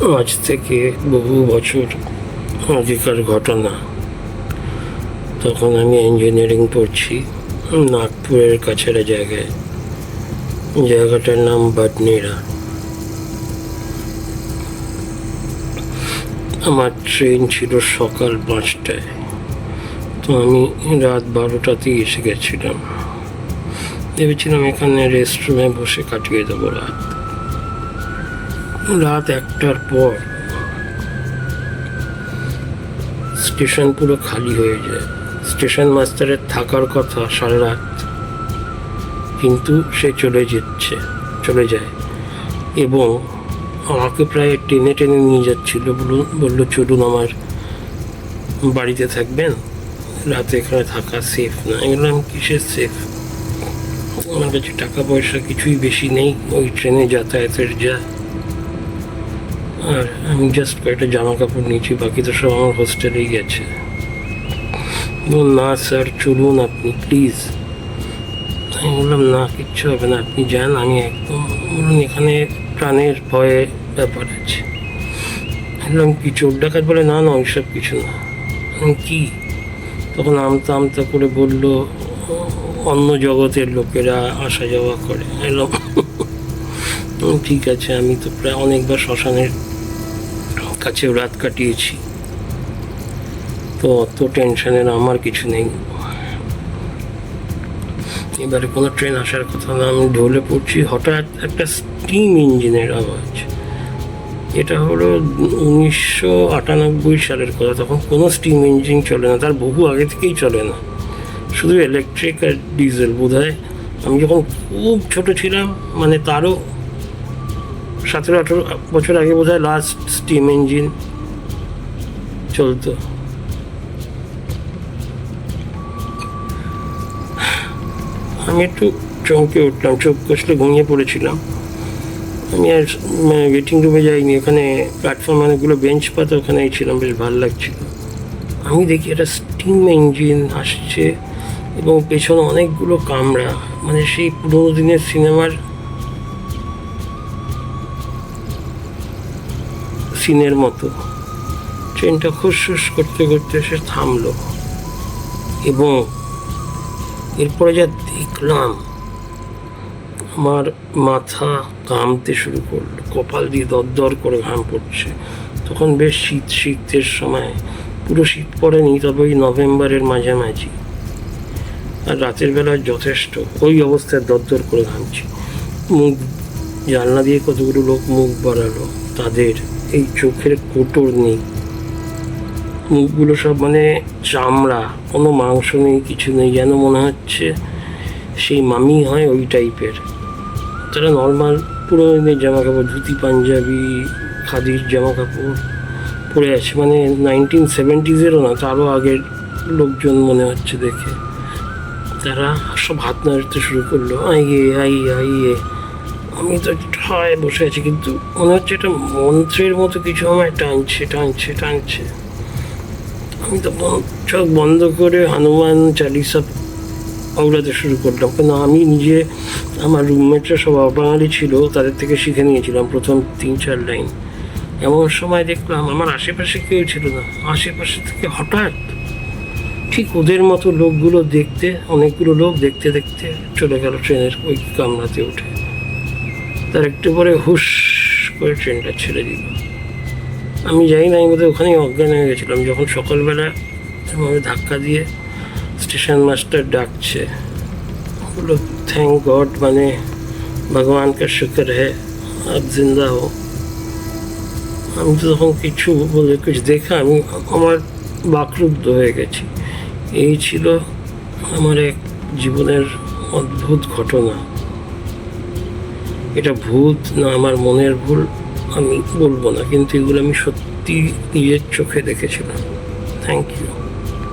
আজ থেকে বহু বছর আগেকার ঘটনা। তখন আমি ইঞ্জিনিয়ারিং পড়ছি, নাগপুরের কাছের জায়গায়। জায়গাটার নাম বাটনিরা। আমার ট্রেন ছিল সকাল পাঁচটায়। তো আমি রাত বারোটাতেই এসে গেছিলাম। ভেবেছিলাম এখানে রেস্টরুমে বসে কাটিয়ে দেবো রাত। রাত একটার পর স্টেশন পুরো খালি হয়ে যায়। স্টেশন মাস্টারের থাকার কথা সারা রাত। কিন্তু সে চলে যাচ্ছে, চলে যায়। এবং আমাকে প্রায় টেনে টেনে নিয়ে যাচ্ছিল বলল, চলুন আমার বাড়িতে থাকবেন? রাতে এখানে থাকা সেফ না। আমি কিসের সেফ আমার কাছে টাকা পয়সা কিছুই বেশি নেই। ওই ট্রেনে যাতায়াতের যা আর আমি জাস্ট কয়েকটা জামা কাপড় নিয়েছি বাকি তো সব আমার হোস্টেলেই গেছে। না স্যার চলুন আপনি প্লিজ আমি বললাম না কিচ্ছু হবে না আপনি যান আমি একদম বলুন এখানে প্রাণের ভয়ে ব্যাপার আছে। বললাম কি চোখ ডাকাত বলে? না না ওইসব কিছু না। কি? তখন আমতা আমতা করে বলল অন্য জগতের লোকেরা আসা যাওয়া করে। "হুম, ঠিক আছে, আমি তো প্রায় অনেকবার শ্মশানের কাছেও রাত কাটিয়েছি। তো অত টেনশনের আমার কিছু নেই। এবারে কোনো ট্রেন আসার কথা না, আমি ঢলে পড়ছি। হঠাৎ একটা স্টিম ইঞ্জিনের আওয়াজ। এটা হলো উনিশশো আটানব্বই সালের কথা। তখন কোনো স্টিম ইঞ্জিন চলে না, তার বহু আগে থেকেই চলে না। শুধু ইলেকট্রিক আর ডিজেল বোধ আমি যখন খুব ছোট ছিলাম মানে তারও সতেরো আঠেরো বছর আগে বোধ হয় লাস্ট স্টিম ইঞ্জিন চলতো। আমি একটু চমকে উঠলাম, চোখ কষলে ঘুমিয়ে পড়েছিলাম। আমি আর ওয়েটিং রুমে যাইনি, ওখানে প্ল্যাটফর্ম অনেকগুলো বেঞ্চ পাতা ওখানেই ছিলাম, বেশ ভালো লাগছিল। আমি দেখি একটা স্টিম ইঞ্জিন আসছে এবং পেছনে অনেকগুলো কামরা মানে সেই পুরোনো দিনের সিনেমার সিনের মতো। ট্রেনটা খুসখুস করতে করতে সে থামলো এবং এরপরে যা দেখলাম, আমার মাথা ঘামতে শুরু করল, কপাল দিয়ে দরদর করে ঘাম পড়ছে। তখন বেশ শীত শীতের সময়, পুরো শীত পড়েনি, তবে ওই নভেম্বরের মাঝামাঝি। আর রাতের বেলা যথেষ্ট, ওই অবস্থায় দরদর করে ঘামছি। মুখ জানলা দিয়ে কতগুলো লোক মুখ বাড়ালো, তাদের এই চোখের কোটর নেই। মুখগুলো সব মানে চামড়া, কোনো মাংস নেই, কিছু নেই, যেন মনে হচ্ছে সেই মামি হয় ওই টাইপের। তারা নর্মাল পুরো জামা কাপড় ধুতি, পাঞ্জাবি, খাদির জামা কাপড় পরে আছে। মানে নাইনটিন সেভেন্টিজেরও না, তারও আগের লোকজন মনে হচ্ছে দেখে। তারা সব হাত নাড়তে শুরু করল, আইয়ে আইয়ে আইয়ে। আমি তো ঠায় বসে আছি, কিন্তু মনে হচ্ছে এটা মন্ত্রের মতো কিছু আমায় টানছে টানছে টানছে। আমি তখন চোখ বন্ধ করে হনুমান চালিসা আওড়াতে শুরু করলাম। কেন আমি নিজে আমার রুমমেটরা সব বাঙালি ছিল, তাদের থেকে শিখে নিয়েছিলাম প্রথম তিন চার লাইন। এমন সময় দেখলাম আমার আশেপাশে কেউ ছিল না। আশেপাশে থেকে হঠাৎ ঠিক ওদের মতো লোকগুলো দেখতে, অনেকগুলো লোক দেখতে দেখতে চলে গেল ট্রেনের ওই কামরাতে উঠে। তার একটু পরে হুশ করে ট্রেনটা ছেড়ে দিল। আমি যাই না, আমি বোধহয় ওখানেই অজ্ঞান হয়ে গেছিলাম। যখন সকালবেলা এভাবে ধাক্কা দিয়ে স্টেশন মাস্টার ডাকছে, বলল থ্যাংক গড মানে ভগবান কা শুক্র হে, আপ জিন্দা হো আমি তো তখন কিছু বলে কিছু দেখে, আমি আমার বাকরুদ্ধ হয়ে গেছি। এই ছিল আমার এক জীবনের অদ্ভুত ঘটনা। এটা ভূত না আমার মনের ভুল, আমি বলব না, কিন্তু এগুলো আমি সত্যি নিজের চোখে দেখেছিলাম। Thank you